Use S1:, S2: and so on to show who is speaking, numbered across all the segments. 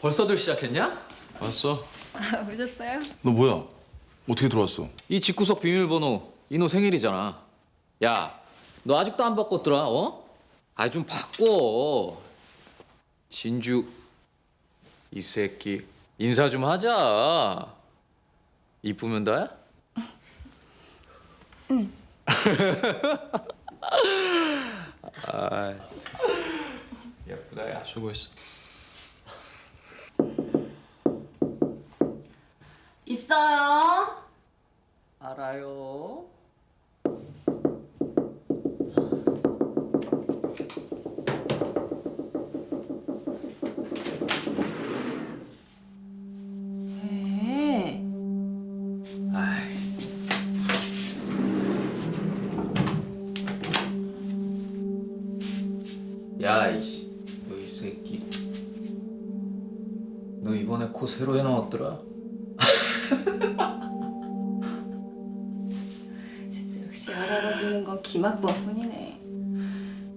S1: 벌써들 시작했냐?
S2: 왔어?
S3: 아, 오셨어요?
S2: 너 뭐야? 어떻게 들어왔어?
S1: 이 집구석 비밀번호 이노 생일이잖아. 야, 너 아직도 안 바꿨더라, 어? 아이 좀 바꿔. 진주 이 새끼 인사 좀 하자. 이쁘면 다야? 응. 아, 예쁘다 야.
S2: 수고했어.
S4: 있어요.
S1: 알아요.
S4: 네.
S1: 아이, 야, 이씨, 너이 새끼. 너 이번에 코 새로 해나왔더라.
S4: 진짜 역시 알아봐주는 건 김학범뿐이네.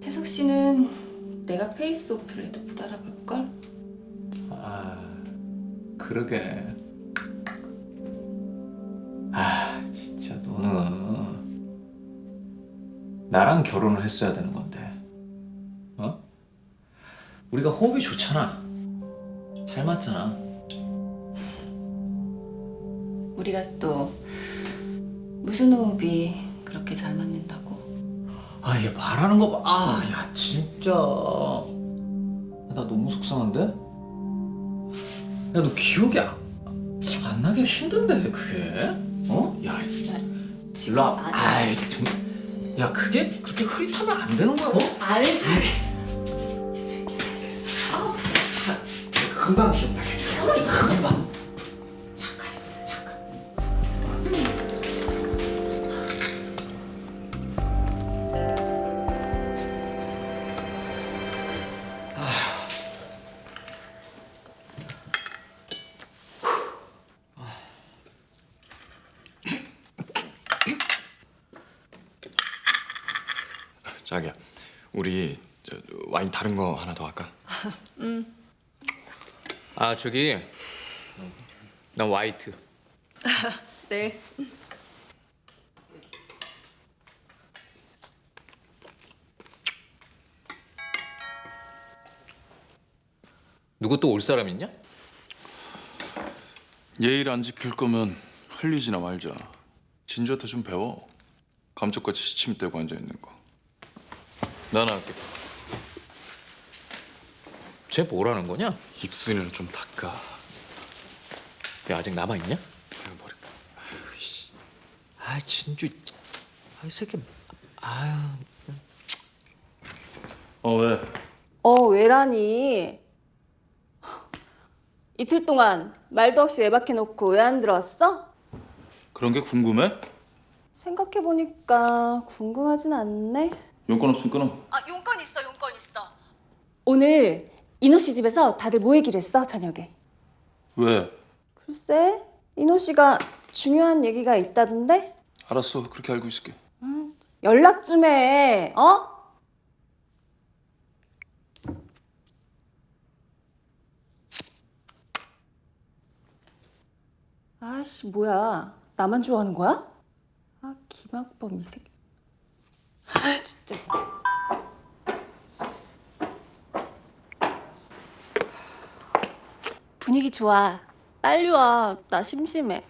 S4: 태석 씨는 내가 페이스 오프를 해도 못 알아볼 걸.
S1: 아, 그러게. 아, 진짜 너는 나랑 결혼을 했어야 되는 건데, 어? 우리가 호흡이 좋잖아. 잘 맞잖아.
S4: 우리가 또 무슨 호흡이 그렇게 잘 맞는다고?
S1: 아, 얘 말하는 거 봐. 아, 야, 진짜. 나 너무 속상한데? 야, 너 기억이 안, 안 나기 힘든데, 그게? 어? 야, 일로 와. 아이, 좀. 야, 그게 그렇게 흐릿하면 안 되는 거야, 어?
S4: 알지.
S1: 금방 기억나게 해줄게. 금방.
S2: 저, 와인 다른 거 하나 더 할까?
S1: 아, 저기. 난 화이트.
S3: 네.
S1: 누구 또 올 사람 있냐?
S2: 예의를 안 지킬 거면 흘리지나 말자. 진주한테 좀 배워. 감쪽같이 시침 떼고 앉아 있는 거. 나나 할게.
S1: 쟤 뭐라는 거냐?
S2: 입술이나 좀 닦아.
S1: 야, 아직 남아 있냐?
S2: 아유, 머리. 아유, 씨.
S1: 아, 진주. 아, 이 새끼. 아유.
S2: 어 왜?
S4: 어 왜라니? 이틀 동안 말도 없이 외박해놓고 왜 안 들어왔어?
S2: 그런 게 궁금해?
S4: 생각해보니까 궁금하진 않네.
S2: 용건 없으면 끊어.
S4: 아 용건 있어 용건 있어. 오늘 인호 씨 집에서 다들 모이기로 했어 저녁에.
S2: 왜?
S4: 글쎄 인호 씨가 중요한 얘기가 있다던데
S2: 알았어. 그렇게 알고 있을게.
S4: 연락 좀 해. 어? 아씨 뭐야 나만 좋아하는 거야? 아 김학범 이 새끼. 아 진짜. 분위기 좋아. 빨리 와. 나 심심해.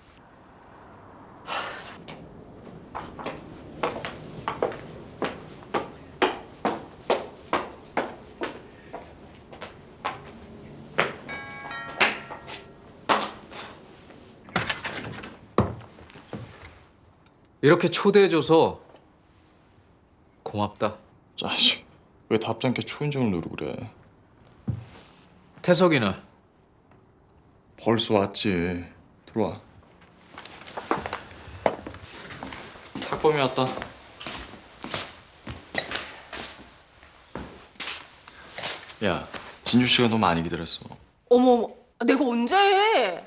S1: 이렇게 초대해줘서 고맙다.
S2: 자식. 왜 답장께 초인종을 누르고 그래?
S1: 태석이는
S2: 벌써 왔지. 들어와. 탁범이 왔다. 야, 진주 씨가 너 많이 기다렸어.
S4: 어머 내가 언제 해?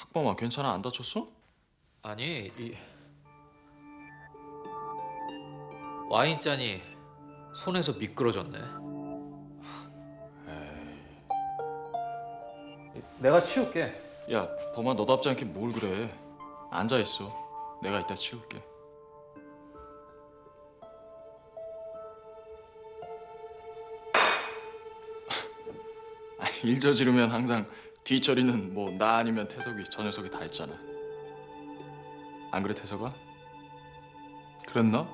S5: 학범아 괜찮아? 안 다쳤어?
S1: 아니 이 와인 잔이 손에서 미끄러졌네. 내가 치울게.
S5: 야, 범아 너답지 않게 뭘 그래? 앉아 있어. 내가 이따 치울게. 아, 일 저지르면 항상 뒤처리는 뭐 나 아니면 태석이 저 녀석이 다 했잖아. 안 그래 태석아? 그랬나?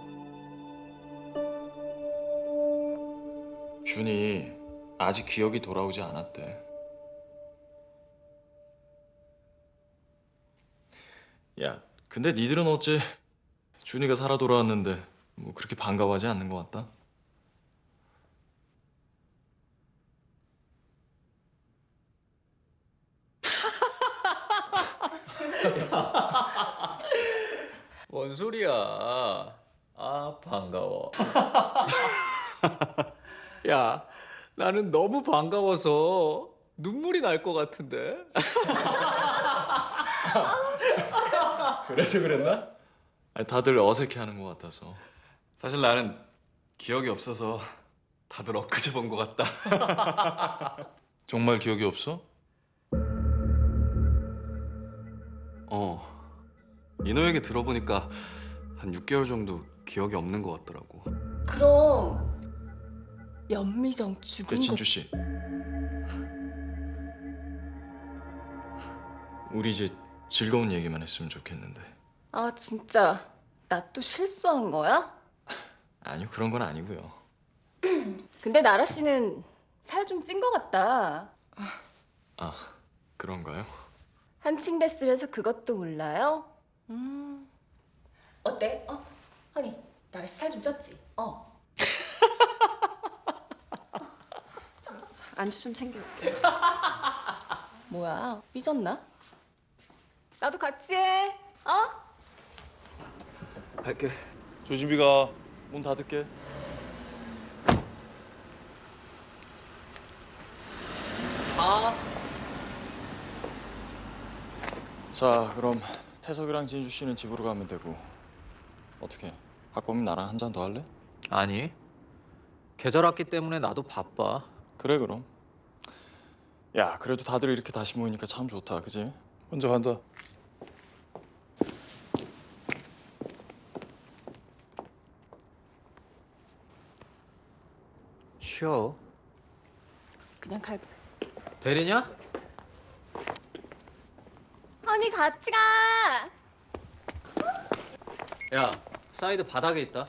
S5: 준이 아직 기억이 돌아오지 않았대. 야, 근데 니들은 어째 준이가 살아 돌아왔는데 뭐 그렇게 반가워하지 않는 것 같다?
S1: 뭔 소리야? 아 반가워. 야 나는 너무 반가워서 눈물이 날 것 같은데.
S5: 그래서 그랬나? 아니, 다들 어색해하는 것 같아서.
S6: 사실 나는 기억이 없어서 다들 엊그제 본 것 같다.
S5: 정말 기억이 없어?
S6: 어. 인호 얘기 들어보니까 한 6개월 정도 기억이 없는 것 같더라고.
S4: 그럼 연미정 죽은
S5: 네,
S4: 거
S5: 진주 씨. 우리 이제 즐거운 얘기만 했으면 좋겠는데.
S4: 아 진짜 나 또 실수한 거야?
S5: 아니요, 그런 건 아니고요.
S4: 근데 나라 씨는 살 좀 찐 거 같다.
S5: 아, 그런가요?
S4: 한층 됐으면서 그것도 몰라요? 음. 어때? 어? 나라 씨살좀 쪘지? 어.
S3: 안주 좀 챙겨올게.
S4: 뭐야? 삐졌나? 나도 같이 해. 어?
S6: 갈게.
S5: 조심히 가. 문 닫을게.
S1: 아
S5: 자, 그럼 태석이랑 진주 씨는 집으로 가면 되고. 어떻게? 학범이 나랑 한 잔 더 할래?
S1: 아니 계절 학기 때문에 나도 바빠.
S5: 그래 그럼. 야, 그래도 다들 이렇게 다시 모이니까 참 좋다, 그지? 먼저 간다.
S1: 쉬어.
S4: 그냥 갈.
S1: 대리냐?
S3: 언니 같이 가.
S1: 야 사이드 바닥에 있다.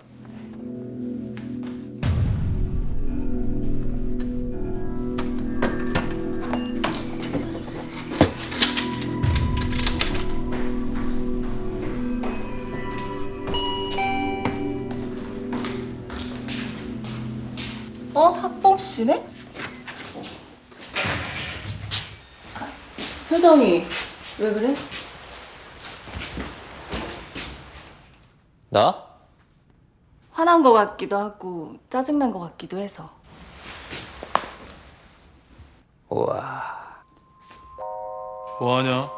S4: 어? 학범 씨네? 아, 표정이 왜 그래?
S1: 나?
S4: 화난 거 같기도 하고 짜증난 거 같기도 해서.
S1: 우와.
S5: 뭐 하냐?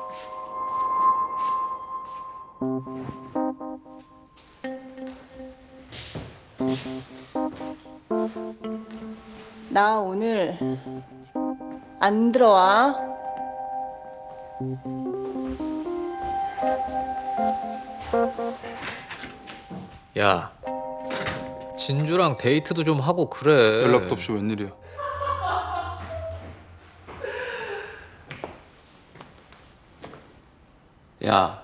S4: 나 오늘 안 들어와.
S1: 야 진주랑 데이트도 좀 하고 그래.
S5: 연락도 없이 웬일이야?
S1: 야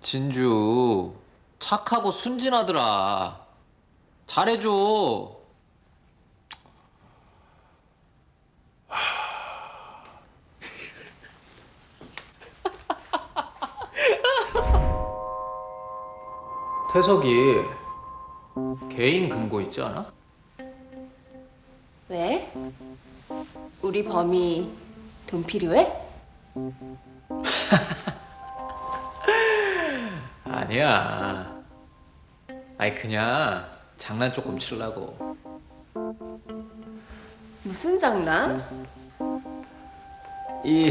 S1: 진주 착하고 순진하더라. 잘해줘. 태석이 개인 금고 있지 않아?
S4: 왜? 우리 범이 돈 필요해?
S1: 아니야. 아니 그냥 장난 조금 치려고.
S4: 무슨 장난?
S1: 이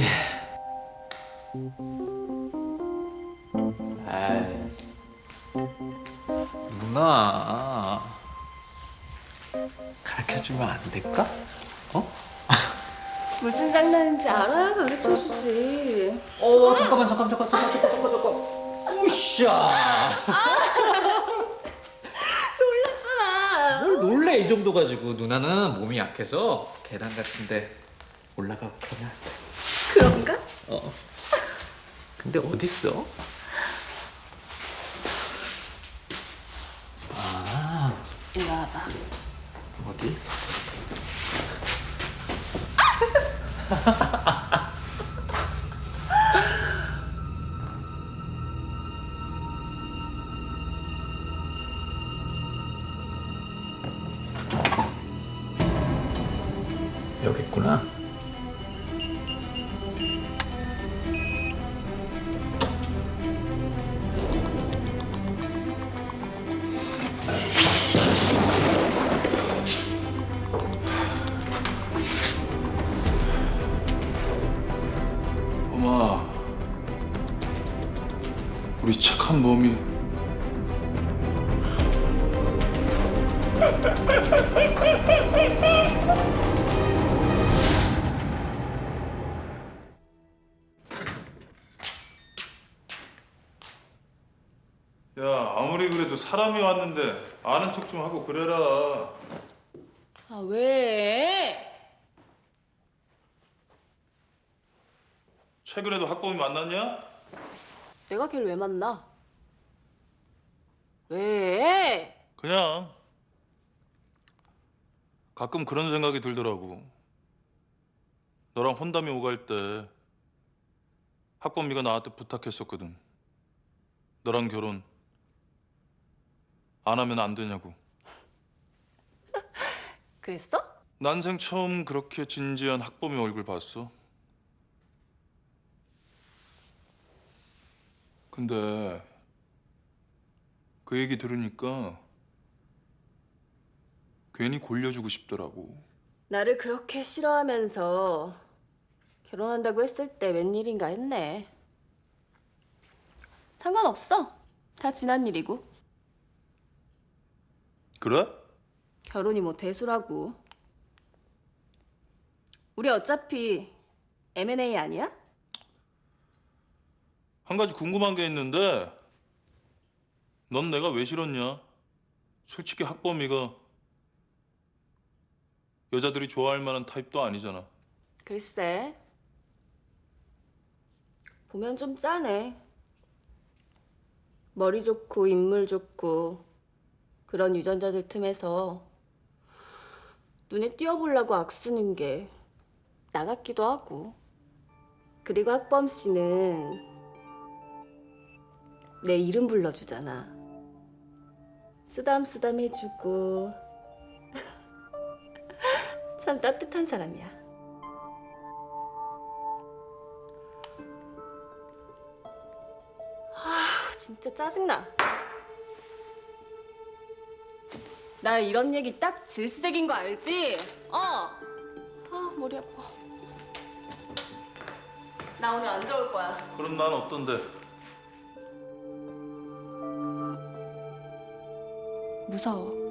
S1: 누나 가르쳐 주면 안 될까? 어?
S4: 무슨 장난인지 알아야 가르쳐 주지.
S1: 어 잠깐만 잠깐 잠깐 잠깐 잠깐 잠깐 잠깐 우샤
S4: 놀랐잖아.
S1: 뭘 놀래 이 정도 가지고 누나는 몸이 약해서 계단 같은데 올라가고 그러면 안 돼.
S4: 그런가?
S1: 어. 근데 어딨어?
S4: 일로 와봐.
S1: 어디?
S2: 아무리 그래도 사람이 왔는데 아는 척 좀 하고 그래라
S4: 아 왜?
S2: 최근에도 학범이 만났냐?
S4: 내가 걔를 왜 만나? 왜?
S2: 그냥 가끔 그런 생각이 들더라고 너랑 혼담이 오갈 때 학범이가 나한테 부탁했었거든 너랑 결혼 안 하면 안 되냐고
S4: 그랬어?
S2: 난생 처음 그렇게 진지한 학범이 얼굴 봤어. 근데 그 얘기 들으니까 괜히 골려주고 싶더라고.
S4: 나를 그렇게 싫어하면서 결혼한다고 했을 때 웬일인가 했네. 상관없어. 다 지난 일이고.
S2: 그래?
S4: 결혼이 뭐 대수라고. 우리 어차피 M&A 아니야?
S2: 한 가지 궁금한 게 있는데 넌 내가 왜 싫었냐? 솔직히 학범이가 여자들이 좋아할 만한 타입도 아니잖아.
S4: 글쎄. 보면 좀 짠해. 머리 좋고 인물 좋고 그런 유전자들 틈에서 눈에 띄어보려고 악 쓰는 게나 같기도 하고. 그리고 학범 씨는 내 이름 불러주잖아. 쓰담쓰담 해주고 참 따뜻한 사람이야. 아, 진짜 짜증나. 나 이런 얘기 딱 질색인 거 알지? 어. 아, 머리 아파. 나 오늘 안 들어올 거야.
S2: 그럼 난 어떤데?
S4: 무서워.